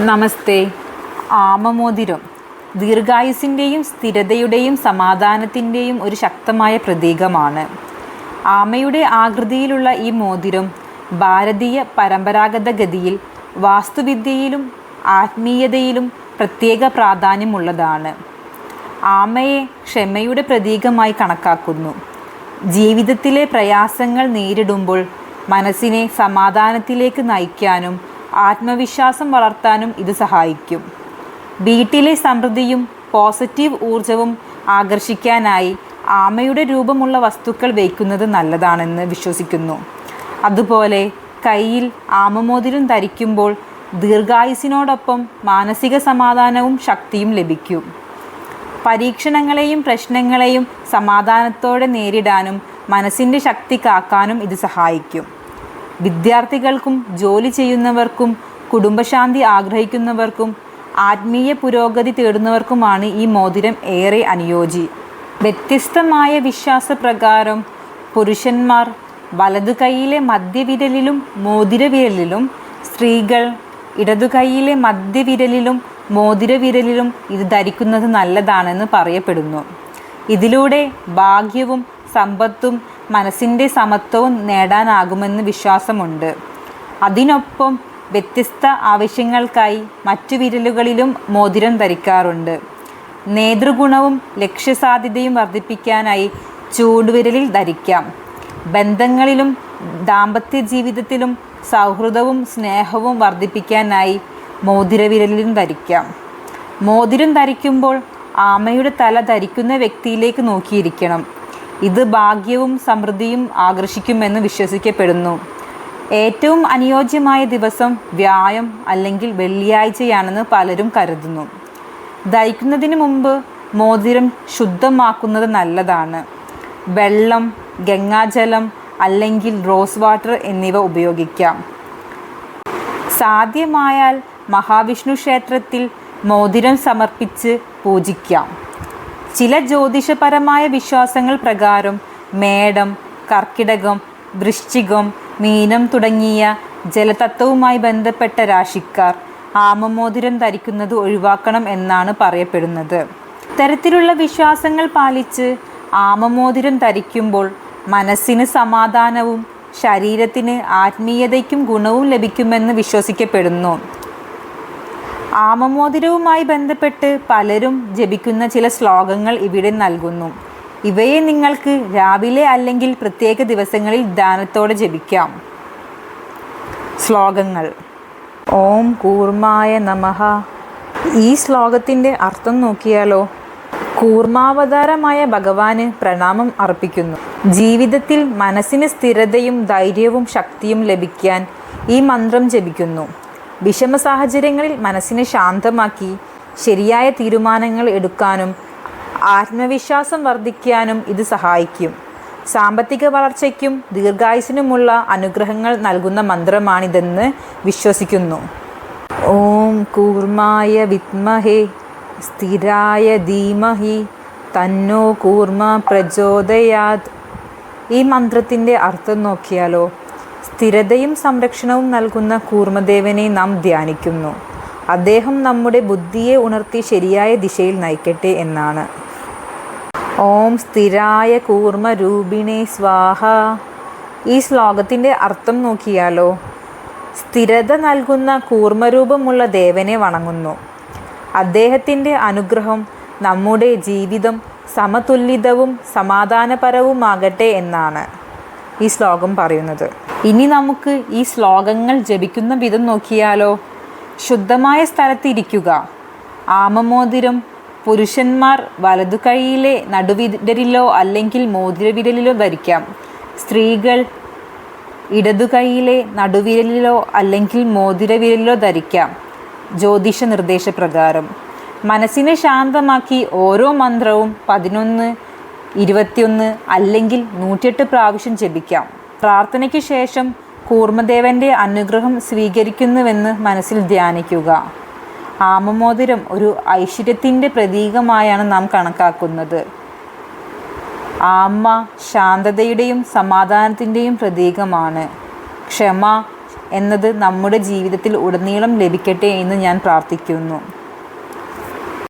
നമസ്തേ. ആമമോതിരം ദീർഘായുസിന്റെയും സ്ഥിരതയുടെയും സമാധാനത്തിന്റെയും ഒരു ശക്തമായ പ്രതീകമാണ്. ആമയുടെ ആകൃതിയിലുള്ള ഈ മോതിരം ഭാരതീയ പരമ്പരാഗത ഗതിയിൽ വാസ്തുവിദ്യയിലും ആത്മീയതയിലും പ്രത്യേക പ്രാധാന്യമുള്ളതാണ്. ആമയെ ക്ഷമയുടെ പ്രതീകമായി കണക്കാക്കുന്നു. ജീവിതത്തിലെ പ്രയാസങ്ങൾ നേരിടുമ്പോൾ മനസ്സിനെ സമാധാനത്തിലേക്ക് നയിക്കാനും ആത്മവിശ്വാസം വളർത്താനും ഇത് സഹായിക്കും. വീട്ടിലെ സമൃദ്ധിയും പോസിറ്റീവ് ഊർജവും ആകർഷിക്കാനായി ആമയുടെ രൂപമുള്ള വസ്തുക്കൾ വയ്ക്കുന്നത് നല്ലതാണെന്ന് വിശ്വസിക്കുന്നു. അതുപോലെ കയ്യിൽ ആമമോതിരം ധരിക്കുമ്പോൾ ദീർഘായുസിനോടൊപ്പം മാനസിക സമാധാനവും ശക്തിയും ലഭിക്കും. പരീക്ഷണങ്ങളെയും പ്രശ്നങ്ങളെയും സമാധാനത്തോടെ നേരിടാനും മനസ്സിന്റെ ശക്തി കാക്കാനും ഇത് സഹായിക്കും. വിദ്യാർത്ഥികൾക്കും ജോലി ചെയ്യുന്നവർക്കും കുടുംബശാന്തി ആഗ്രഹിക്കുന്നവർക്കും ആത്മീയ പുരോഗതി തേടുന്നവർക്കുമാണ് ഈ മോതിരം ഏറെ അനുയോജി വ്യത്യസ്തമായ വിശ്വാസപ്രകാരം പുരുഷന്മാർ വലതു കൈയിലെ മധ്യവിരലിലും മോതിരവിരലിലും സ്ത്രീകൾ ഇടതു കൈയിലെ മധ്യവിരലിലും മോതിരവിരലിലും ഇത് ധരിക്കുന്നത് നല്ലതാണെന്ന് പറയപ്പെടുന്നു. ഇതിലൂടെ ഭാഗ്യവും സമ്പത്തും മനസ്സിന്റെ സമത്വവും നേടാനാകുമെന്ന് വിശ്വാസമുണ്ട്. അതിനൊപ്പം വ്യത്യസ്ത ആവശ്യങ്ങൾക്കായി മറ്റു വിരലുകളിലും മോതിരം ധരിക്കാറുണ്ട്. നേതൃഗുണവും ലക്ഷ്യസാധ്യതയും വർദ്ധിപ്പിക്കാനായി ചൂടുവിരലിൽ ധരിക്കാം. ബന്ധങ്ങളിലും ദാമ്പത്യ ജീവിതത്തിലും സൗഹൃദവും സ്നേഹവും വർദ്ധിപ്പിക്കാനായി മോതിരവിരലിലും ധരിക്കാം. മോതിരം ധരിക്കുമ്പോൾ ആമയുടെ തല ധരിക്കുന്ന വ്യക്തിയിലേക്ക് നോക്കിയിരിക്കണം. ഇത് ഭാഗ്യവും സമൃദ്ധിയും ആകർഷിക്കുമെന്ന് വിശ്വസിക്കപ്പെടുന്നു. ഏറ്റവും അനുയോജ്യമായ ദിവസം വ്യായം അല്ലെങ്കിൽ വെള്ളിയാഴ്ചയാണെന്ന് പലരും കരുതുന്നു. ദഹിക്കുന്നതിന് മുമ്പ് മോതിരം ശുദ്ധമാക്കുന്നത് നല്ലതാണ്. വെള്ളം ഗംഗാജലം അല്ലെങ്കിൽ റോസ് വാട്ടർ എന്നിവ ഉപയോഗിക്കാം. സാധ്യമായാൽ മഹാവിഷ്ണു ക്ഷേത്രത്തിൽ മോതിരം സമർപ്പിച്ച് പൂജിക്കാം. ചില ജ്യോതിഷപരമായ വിശ്വാസങ്ങൾ പ്രകാരം മേടം കർക്കിടകം വൃശ്ചികം മീനം തുടങ്ങിയ ജലതത്വവുമായി ബന്ധപ്പെട്ട രാശിക്കാർ ആമമോതിരം ധരിക്കുന്നത് ഒഴിവാക്കണം എന്നാണ് പറയപ്പെടുന്നത്. തരത്തിലുള്ള വിശ്വാസങ്ങൾ പാലിച്ച് ആമമോതിരം ധരിക്കുമ്പോൾ മനസ്സിന് സമാധാനവും ശരീരത്തിന് ആത്മീയതയ്ക്കും ഗുണവും ലഭിക്കുമെന്ന് വിശ്വസിക്കപ്പെടുന്നു. ആമമോതിരവുമായി ബന്ധപ്പെട്ട് പലരും ജപിക്കുന്ന ചില ശ്ലോകങ്ങൾ ഇവിടെ നൽകുന്നു. ഇവയെ നിങ്ങൾക്ക് രാവിലെ അല്ലെങ്കിൽ പ്രത്യേക ദിവസങ്ങളിൽ ദാനത്തോടെ ജപിക്കാം. ശ്ലോകങ്ങൾ. ഓം കൂർമായ നമഹ ഈ ശ്ലോകത്തിന്റെ അർത്ഥം നോക്കിയാലോ? കൂർമാവതാരമായ ഭഗവാന് പ്രണാമം അർപ്പിക്കുന്നു. ജീവിതത്തിൽ മനസ്സിന് സ്ഥിരതയും ധൈര്യവും ശക്തിയും ലഭിക്കാൻ ഈ മന്ത്രം ജപിക്കുന്നു. വിഷമ സാഹചര്യങ്ങളിൽ മനസ്സിനെ ശാന്തമാക്കി ശരിയായ തീരുമാനങ്ങൾ എടുക്കാനും ആത്മവിശ്വാസം വർദ്ധിക്കാനും ഇത് സഹായിക്കും. സാമ്പത്തിക വളർച്ചയ്ക്കും ദീർഘായുസിനുമുള്ള അനുഗ്രഹങ്ങൾ നൽകുന്ന മന്ത്രമാണിതെന്ന് വിശ്വസിക്കുന്നു. ഓം കൂർമായ വിത്മഹേ സ്ഥിരായ ധീമഹി തന്നോ കൂർമ്മ പ്രചോദയാത്. ഈ മന്ത്രത്തിന്റെ അർത്ഥം നോക്കിയാലോ സ്ഥിരതയും സംരക്ഷണവും നൽകുന്ന കൂർമ്മദേവനെ നാം ധ്യാനിക്കുന്നു. അദ്ദേഹം നമ്മുടെ ബുദ്ധിയെ ഉണർത്തി ശരിയായ ദിശയിൽ നയിക്കട്ടെ എന്നാണ്. ഓം സ്ഥിരായ കൂർമ്മ രൂപിണേ സ്വാഹ. ഈ ശ്ലോകത്തിന്റെ അർത്ഥം നോക്കിയാലോ സ്ഥിരത നൽകുന്ന കൂർമ്മരൂപമുള്ള ദേവനെ വണങ്ങുന്നു. അദ്ദേഹത്തിന്റെ അനുഗ്രഹം നമ്മുടെ ജീവിതം സമതുല്യതവും സമാധാനപരവുമാകട്ടെ എന്നാണ്. ഈ ശ്ലോകം പറയുന്നത്. ഇനി നമുക്ക് ഈ ശ്ലോകങ്ങൾ ജപിക്കുന്ന വിധം നോക്കിയാലോ? ശുദ്ധമായ സ്ഥലത്ത് ഇരിക്കുക ആമമോതിരം പുരുഷന്മാർ വലതു കൈയിലെ നടുവിരലിലോ അല്ലെങ്കിൽ മോതിരവിരലിലോ ധരിക്കാം. സ്ത്രീകൾ ഇടതു കൈയിലെ നടുവിരലിലോ അല്ലെങ്കിൽ മോതിരവിരലിലോ ധരിക്കാം. ജ്യോതിഷ നിർദ്ദേശപ്രകാരം. മനസ്സിനെ ശാന്തമാക്കി ഓരോ മന്ത്രവും പതിനൊന്ന് ഇരുപത്തിയൊന്ന് അല്ലെങ്കിൽ നൂറ്റിയെട്ട് പ്രാവശ്യം ജപിക്കാം. പ്രാർത്ഥനയ്ക്ക് ശേഷം കൂർമ്മദേവന്റെ അനുഗ്രഹം സ്വീകരിക്കുന്നുവെന്ന് മനസ്സിൽ ധ്യാനിക്കുക. ആമമോതിരം ഒരു ഐശ്വര്യത്തിന്റെ പ്രതീകമായാണ് നാം കണക്കാക്കുന്നത്. ആമ്മ ശാന്തതയുടെയും സമാധാനത്തിന്റെയും പ്രതീകമാണ്. ക്ഷമ എന്നത് നമ്മുടെ ജീവിതത്തിൽ ഉടനീളം ലഭിക്കട്ടെ എന്ന് ഞാൻ പ്രാർത്ഥിക്കുന്നു.